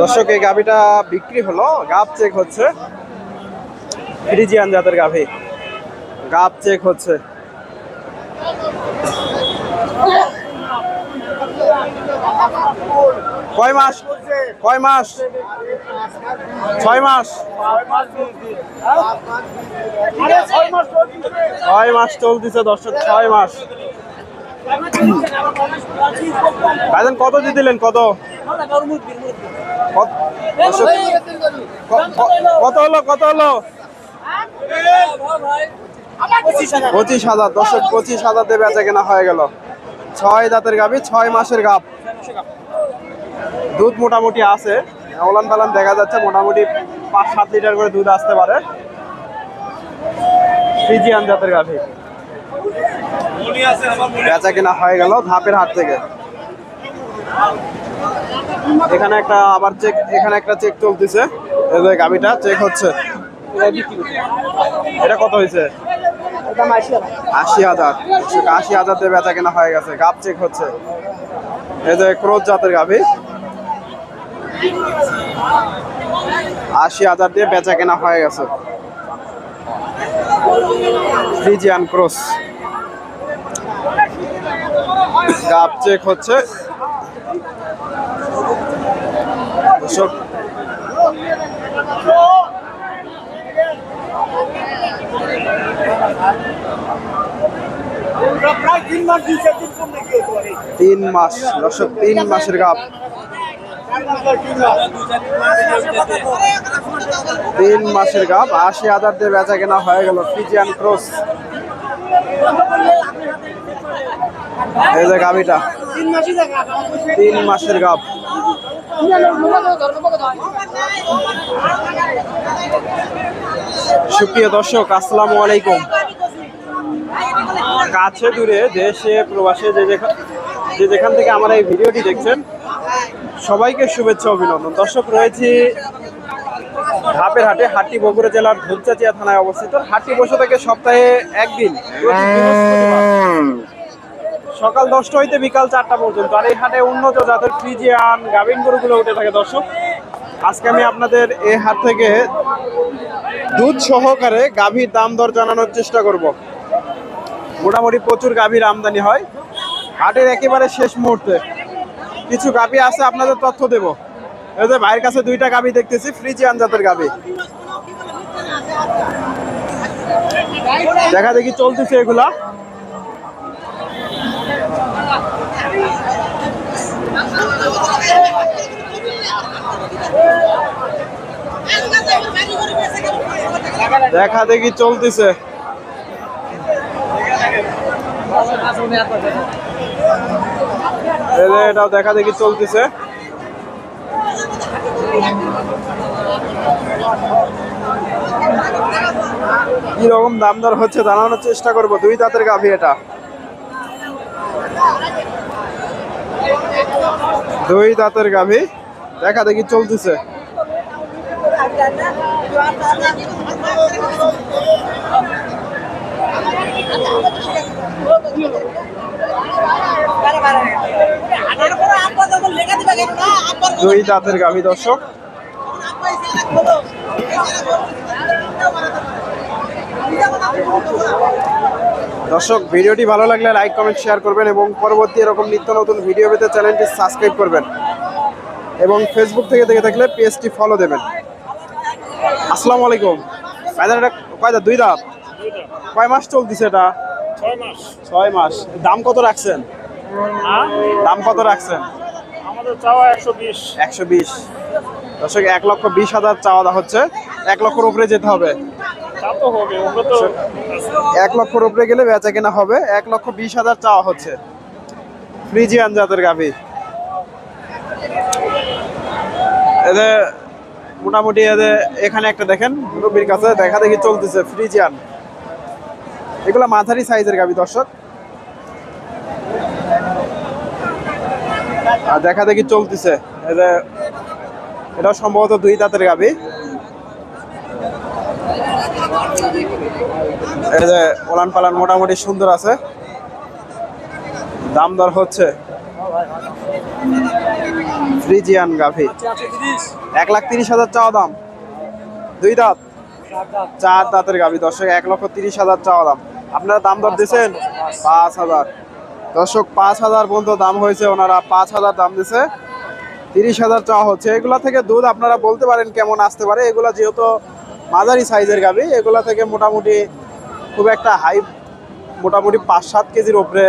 দর্শক, এই গাভিটা বিক্রি হলো। গাব চেক হচ্ছে। ফ্রিজিয়ান জাতের গাভি। গাব চেক হচ্ছে। কয় মাস? কয় মাস? ছয় মাস? ছয় মাস চলতেছে দর্শক, ছয় মাস। ভাইজান, কত দিয়ে দিলেন? কত? কত- হলো? কত হলো? পঁচিশ হাজার। দর্শক, পঁচিশ হাজার দিয়ে বেচা কেনা হয়ে গেল। ছয় দাঁতের গাভি, ছয় মাসের গাভ দুধ মোটামুটি আছে। ওলান পালান দেখা যাচ্ছে, মোটামুটি পাঁচ সাত লিটার করে দুধ আসতে পারে। ফ্রিজিয়ান জাতের গাভি। বেচা কেনা হয়ে গেল ধাপের হাট থেকে। এখানে একটা আবার চেক এখানে একটা চেক চলতেছে। এই যে গাভিটা চেক হচ্ছে। এটা কত হয়েছে? আশি হাজার। আশি হাজার দিয়ে বেচা কেনা হয়ে গেছে গাব চেক হচ্ছে। এই যে ক্রোজ জাতের গাভি। আশি হাজার দিয়ে বেচা কেনা হয়ে গেছে। ফ্রিজিয়ান ক্রস গাব চেক হচ্ছে। তিন মাস, দর্শক, তিন মাসের গাপ তিন মাসের গাপ আশি হাজার দিয়ে বেচা কেনা হয়ে গেল ফ্রিজিয়ান ক্রস। এই যে গাভিটা তিন মাসের গাব। সুপ্রিয় দর্শক, আসসালামু আলাইকুম। কাছে দূরে দেশে, প্রবাসে যে যেখান যে যেখান থেকে আমার এই ভিডিওটি দেখছেন, সবাইকে শুভেচ্ছা, অভিনন্দন। দর্শক, রয়েছি ধাপের হাটে হাটি বগুড়া জেলার ধূপচাচিয়া থানায় অবস্থিত। হাটটি বসে থাকে সপ্তাহে একদিন। সকাল দশটা হইতে বিকাল চারটা পর্যন্ত। আর এই হাটে উন্নত জাতের ফ্রিজিয়ান গাভিন গরুগুলো উঠে থাকে দর্শক। আজকে আমি আপনাদের এই হাট থেকে দুধ সহকারে গাভীর দাম দর জানানোর চেষ্টা করব। মোটামুটি প্রচুর গাভীর আমদানি হয়। হাটের একেবারে শেষ মুহূর্তে কিছু গাভী আছে, আপনাদের তথ্য দেব। এই যে ভাইয়ের কাছে দুইটা গাভী দেখতেছি, ফ্রিজিয়ান জাতের গাভী। দেখা দেখি চলতেছে এগুলা। দেখা দেখি চলতেছে। এটাও দেখা দেখি চলতেছে। কি রকম দাম দর হচ্ছে জানানোর চেষ্টা করব। দুই দাঁতের গাভী এটা। দুই দাঁতের গাভী। দেখা দেখি চলতেছে। দুই দাঁতের গাভী দর্শক। দর্শক ভিডিওটি ভালো লাগলে লাইক কমেন্ট শেয়ার করবেন এবং পরবর্তী এরকম নিত্য নতুন ভিডিও পেতে চ্যানেলটি সাবস্ক্রাইব করবেন এবং ফেসবুক থেকে দেখে থাকলে পেজটি ফলো দেবেন। আসসালামু আলাইকুম। এটা কয় দাঁত? দুই দাঁত? কয় মাস চলতেছে এটা? ছয় মাস। দাম কত রাখছেন? দাম কত রাখছেন? আমাদের চাওয়া একশো বিশ। একশো বিশ। দর্শক এক লক্ষ বিশ হাজার চাওয়া দেওয়া হচ্ছে। এক লক্ষর উপরে যেতে হবে। তা তো হবে ওগুলো তো এক লক্ষর উপরে গেলে বেচা কেনা হবে। এক লক্ষ বিশ হাজার চাওয়া হচ্ছে। ফ্রিজিয়ান জাতের গাভি। এদের মোটামুটি এদের এখানে একটা দেখেন, রবির কাছে দেখা দেখি চলতেছে ফ্রিজিয়ান। এগুলো মাঝারি সাইজের গাভি, দর্শক। আর দেখা দেখি চলতেছে। এদের এটা সম্ভবত দুই দাঁতের গাভি। এই যে ওলান পালান মোটামুটি সুন্দর আছে। দাম দর হচ্ছে ফ্রিজিয়ান গাভি। এক লাখ তিরিশ হাজার চাওয়া দাম। দুই দাঁত। চার দাঁতের গাভি। দর্শক, এক লক্ষ তিরিশ হাজার চাওয়া দাম। আপনারা দাম দর দিয়েছেন? পাঁচ হাজার। দর্শক, পাঁচ হাজার পর্যন্ত দাম হয়েছে। ওনারা পাঁচ হাজার দাম দিছে। তিরিশ হাজার চাওয়া হচ্ছে। এগুলা থেকে দুধ আপনারা বলতে পারেন কেমন আসতে পারে। এগুলা যেহেতু মাঝারি সাইজের গাভি এগুলা থেকে মোটামুটি খুব একটা হাই মোটামুটি পাঁচ সাত কেজির ওপরে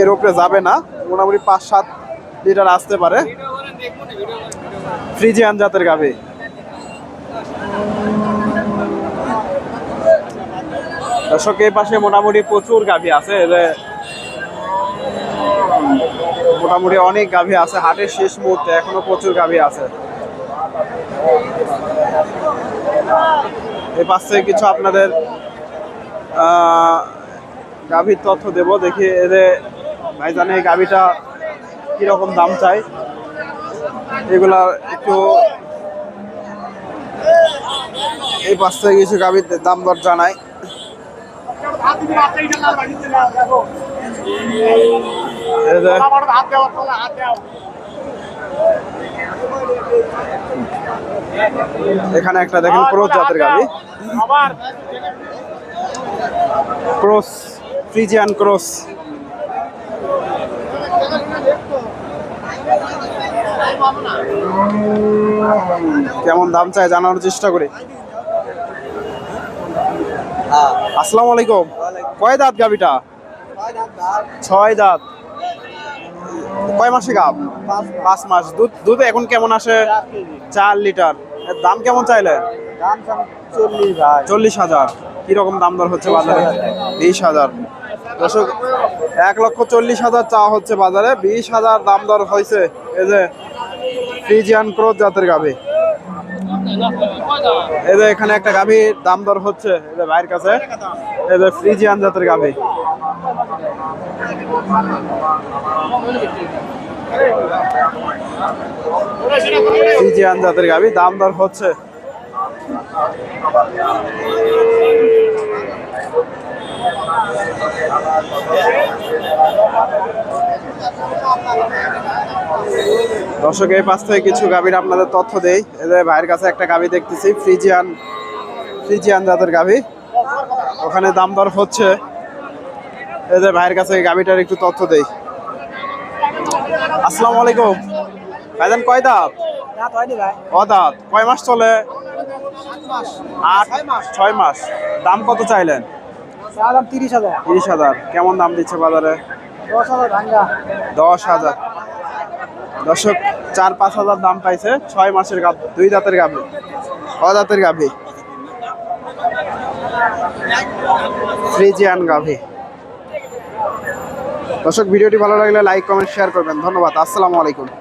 এর ওপরে যাবে না, মোটামুটি পাঁচ সাত লিটার আসতে পারে। ফ্রিজিয়ান জাতের গাভি দর্শক, এই পাশে মোটামুটি প্রচুর গাভি আছে মোটামুটি অনেক গাভি আছে, হাটের শেষ মুহূর্তে এখনও প্রচুর গাভি আছে। এই পাশ থেকে কিছু আপনাদের গাভীর তথ্য দেব, দেখি এদের ভাইজান এই গাভীটা কীরকম দাম চাই এগুলা একটু এই পাশ থেকে কিছু গাভীর দাম দর জানাই। যে এখানে একটা দেখেন ক্রোস জাতের গাভী। আবার ক্রস ফ্রিজিয়ান ক্রোস। কেমন দাম চাই জানানোর চেষ্টা করি। আসসালামু আলাইকুম। কয় দাঁত গাবিটা ছয় দাঁত। কয় মাসে গাব? পাঁচ মাস। দুধ দুধ এখন কেমন আসে? চার লিটার। এর দাম কেমন চাইলে? চল্লিশ হাজার। কীরকম দাম দর হচ্ছে বাজারে? বিশ হাজার। দর্শক এক লক্ষ চল্লিশ হাজার চাওয়া হচ্ছে বাজারে। বিশ হাজার দাম দর হয়েছে এই যে ফ্রিজিয়ান ক্রোজ জাতের গাভী। এই যে এখানে একটা গাভীর দাম দর হচ্ছে এই যে ভাইয়ের কাছে। এই যে ফ্রিজিয়ান জাতের গাভী। ফ্রিজিয়ান জাতের গাভী দাম দর হচ্ছে। দর্শক, এই পাশ থেকে কিছু গাভীর আপনাদের তথ্য দেই। এদের ভাইয়ের কাছে একটা গাভী দেখতেছি, ফ্রিজিয়ান ফ্রিজিয়ান জাতের গাভী ওখানে দাম দর হচ্ছে। এদের ভাইয়ের কাছে গাভীটার একটু তথ্য দেই। আসসালামু আলাইকুম। ভাইজান কয় দাঁত? দাঁত কয় মাস চলে? আট ছয় মাস। দাম কত চাইলেন? তিরিশ হাজার। তিরিশ হাজার। কেমন দাম দিচ্ছে বাজারে? দশ হাজার ভাঙ্গা। দশ হাজার। দর্শক চার পাঁচ হাজার দাম পাইছে। ছয় মাসের গাভ দুই দাঁতের গাভী ক দাঁতের গাভী ফ্রিজিয়ান গাভী দর্শক ভিডিওটি ভালো লাগলে লাইক কমেন্ট শেয়ার করবেন। ধন্যবাদ আসসালামু আলাইকুম।